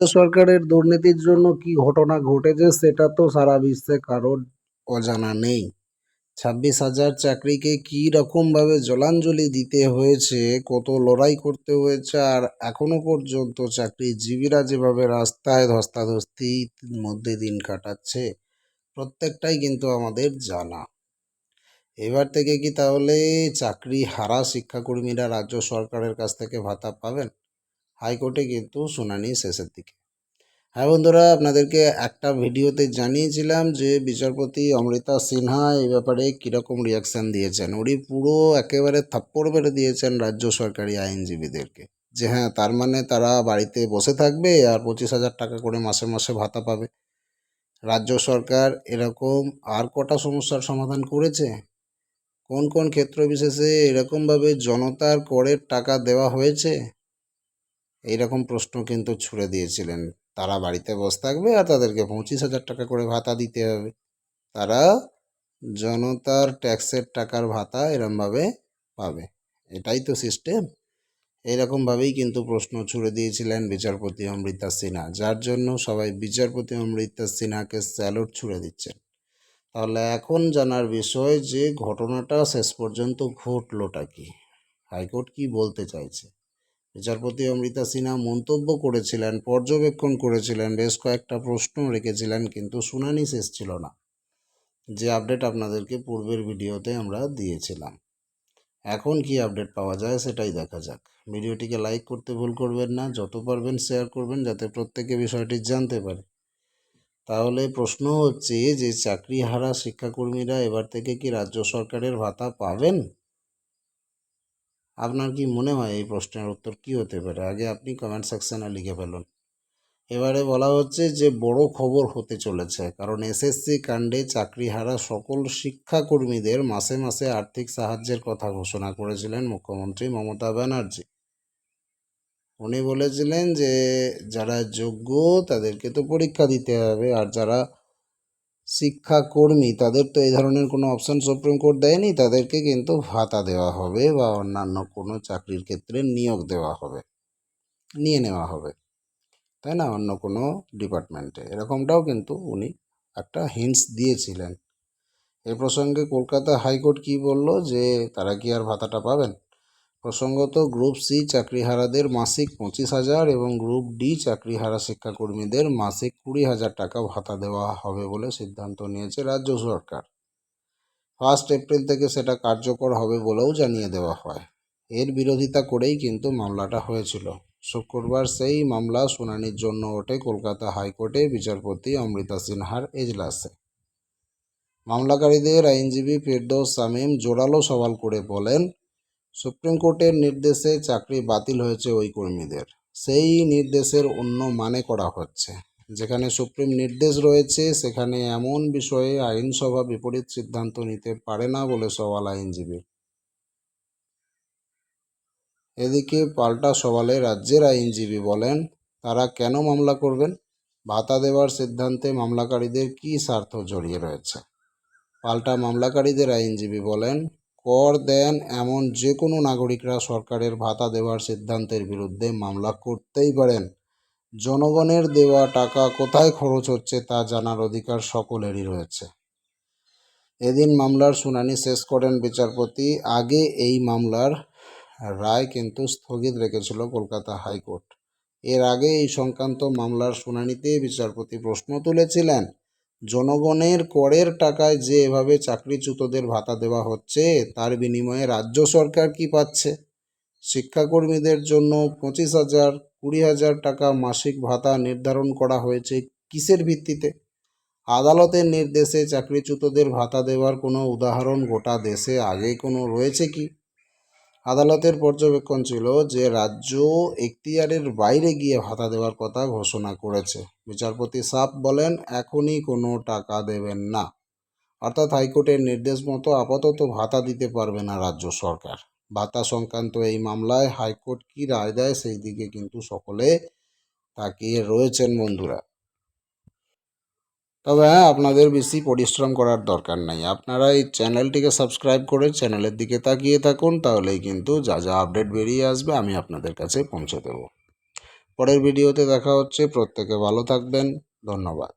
সরকারের দুর্নীতির জন্য কি ঘটনা ঘটেছে সেটা তো সারা বিশ্বে কারোর অজানা নেই। ছাব্বিশ হাজার চাকরিকে কি রকম ভাবে জলাঞ্জলি দিতে হয়েছে, কত লড়াই করতে হয়েছে, আর এখনও পর্যন্ত চাকরিজীবীরা যেভাবে রাস্তায় ধস্তাধস্তির মধ্যে দিন কাটাচ্ছে, প্রত্যেকটাই কিন্তু আমাদের জানা। এবার থেকে কি তাহলে চাকরি হারা শিক্ষাকর্মীরা রাজ্য সরকারের কাছ থেকে ভাতা পাবেন? হাইকোর্টে কিন্তু শুনানি শেষের দিকে। হ্যাঁ বন্ধুরা, আপনাদেরকে একটা ভিডিওতে জানিয়েছিলাম যে বিচারপতি অমৃতা সিনহা এই ব্যাপারে কীরকম রিয়াকশান দিয়েছেন। উনি পুরো একেবারে থাপ্পড় মেরে দিয়েছেন রাজ্য সরকারি আইনজীবীদেরকে। যে হ্যাঁ তার মানে তারা বাড়িতে বসে থাকবে আর পঁচিশ হাজার টাকা করে মাসে মাসে ভাতা পাবে। রাজ্য সরকার এরকম আর কটা সমস্যার সমাধান করেছে? কোন কোন ক্ষেত্র বিশেষে এরকমভাবে জনতার করের টাকা দেওয়া হয়েছে? এইরকম প্রশ্ন কিন্তু ছুড়ে দিয়েছিলেন। তারা বাড়িতে বসে থাকবে আর তাদেরকে পঁচিশ হাজার টাকা করে ভাতা দিতে হবে। তারা জনতার ট্যাক্সের টাকার ভাতা এরমভাবে পাবে। এটাই তো সিস্টেম। এইরকমভাবেই কিন্তু প্রশ্ন ছুড়ে দিয়েছিলেন বিচারপতি অমৃতা সিনহা, যার জন্য সবাই বিচারপতি অমৃতা সিনহাকে স্যালুট ছুড়ে দিচ্ছেন। তাহলে এখন জানার বিষয় যে ঘটনাটা শেষ পর্যন্ত ঘটলোটা কি? হাইকোর্ট কি বলতে চাইছে? বিচারপতি অমৃতা সিনহা মন্তব্য করেছিলেন, পর্যবেক্ষণ করেছিলেন, বেশ কয়েকটা প্রশ্ন রেখেছিলেন, কিন্তু শুনানি শেষ ছিল না। যে আপডেট আপনাদেরকে পূর্বের ভিডিওতে আমরা দিয়েছিলাম। এখন কি আপডেট পাওয়া যায় সেটাই দেখা যাক। ভিডিওটিকে লাইক করতে ভুল করবেন না, যত পারবেন শেয়ার করবেন যাতে প্রত্যেকে বিষয়টি জানতে পারে। তাহলে প্রশ্ন হচ্ছে যে চাকরিহারা শিক্ষাকর্মীরা এবার থেকে কি রাজ্য সরকারের ভাতা পাবেন? আপনার কি মনে হয় এই প্রশ্নের উত্তর কি হতে পারে? আগে আপনি কমেন্ট সেকশনে লিখে ফেলুন। এবারে বলা হচ্ছে যে, বড় খবর হতে চলেছে, কারণ এসএসসি কাণ্ডে চাকরিহারা সকল শিক্ষাকর্মীদের মাসে মাসে আর্থিক সাহায্যের কথা ঘোষণা করেছিলেন মুখ্যমন্ত্রী মমতা ব্যানার্জি। উনি বলেছিলেন যে, যারা যোগ্য তাদেরকে তো পরীক্ষা দিতে হবে, আর যারা শিক্ষাকর্মী, তাদের তো এই ধরনের কোনো অপশন সুপ্রিম কোর্ট দেয়নি, তাদেরকে কিন্তু ভাতা দেওয়া হবে বা অন্যান্য কোনো চাকরির ক্ষেত্রে নিয়োগ দেওয়া হবে, নিয়ে নেওয়া হবে, তাই না? অন্য কোনো ডিপার্টমেন্টে এরকমটাও কিন্তু উনি একটা হিন্টস দিয়েছিলেন। এ প্রসঙ্গে কলকাতা হাইকোর্ট কি বলল যে, তারা কি আর ভাতাটা পাবেন? প্রসঙ্গত, গ্রুপ সি চাকরিহারাদের মাসিক পঁচিশ হাজার এবং গ্রুপ ডি চাকরিহারা শিক্ষাকর্মীদের মাসিক কুড়ি হাজার টাকা ভাতা দেওয়া হবে বলে সিদ্ধান্ত নিয়েছে রাজ্য সরকার। ফার্স্ট এপ্রিল থেকে সেটা কার্যকর হবে বলেও জানিয়ে দেওয়া হয়। এর বিরোধিতা করেই কিন্তু মামলাটা হয়েছিল। শুক্রবার সেই মামলা শুনানির জন্য ওঠে কলকাতা হাইকোর্টে বিচারপতি অমৃতা সিনহার এজলাসে। মামলাকারীদের আইনজীবী ফেরদৌস সামিম জোরালো সওয়াল করে বলেন সুপ্রিম কোর্টের নির্দেশে চাকরি বাতিল হয়েছে ওই কর্মীদের। সেই নির্দেশের অন্য মানে করা হচ্ছে। যেখানে সুপ্রিম নির্দেশ রয়েছে, সেখানে এমন বিষয়ে আইনসভা বিপরীত সিদ্ধান্ত নিতে পারে না বলে সওয়াল আইনজীবী। এদিকে পাল্টা সওয়ালে রাজ্যের আইনজীবী বলেন, তারা কেন মামলা করবেন? ভাতা দেওয়ার সিদ্ধান্তে মামলাকারীদের কী স্বার্থ জড়িয়ে রয়েছে? পাল্টা মামলাকারীদের আইনজীবী বলেন কর দেন এমন যে কোনো নাগরিকরা সরকারের ভাতা দেওয়ার সিদ্ধান্তের বিরুদ্ধে মামলা করতেই পারেন। জনগণের দেওয়া টাকা কোথায় খরচ হচ্ছে তা জানার অধিকার সকলেরই রয়েছে। এদিন মামলার শুনানি শেষ করেন বিচারপতি। আগে এই মামলার রায় কিন্তু স্থগিত রেখেছিল কলকাতা হাইকোর্ট। এর আগে এই সংক্রান্ত মামলার শুনানিতে বিচারপতি প্রশ্ন তুলেছিলেন জনগণের করের টাকায় যে এভাবে চাকরিচ্যুতদের ভাতা দেওয়া হচ্ছে, তার বিনিময়ে রাজ্য সরকার কি পাচ্ছে? শিক্ষাকর্মীদের জন্য পঁচিশ হাজার, কুড়ি হাজার টাকা মাসিক ভাতা নির্ধারণ করা হয়েছে কিসের ভিত্তিতে? আদালতের নির্দেশে চাকরিচ্যুতদের ভাতা দেওয়ার কোনো উদাহরণ গোটা দেশে আগে কোনো রয়েছে কি? আদালতের পর্যবেক্ষণ ছিল যে রাজ্য এখতিয়ারের বাইরে গিয়ে ভাতা দেওয়ার কথা ঘোষণা করেছে। বিচারপতি সাপ বলেন, এখনই কোনো টাকা দেবেন না। অর্থাৎ হাইকোর্টের নির্দেশ মতো আপাতত ভাতা দিতে পারবে না রাজ্য সরকার। ভাতা সংক্রান্ত এই মামলায় হাইকোর্ট কি রায় দেয় সেই দিকে কিন্তু সকলে তাকিয়ে রয়েছেন বন্ধুরা। তবে হ্যাঁ আপনাদের বেশি পরিশ্রম করার দরকার নাই। আপনারা এই চ্যানেলটিকে সাবস্ক্রাইব করে চ্যানেলের দিকে তাকিয়ে থাকুন, তাহলেই কিন্তু যা যা আপডেট বেরিয়ে আসবে আমি আপনাদের কাছে পৌঁছে দেব। পরের ভিডিওতে দেখা হচ্ছে, প্রত্যেকে ভালো থাকবেন, ধন্যবাদ।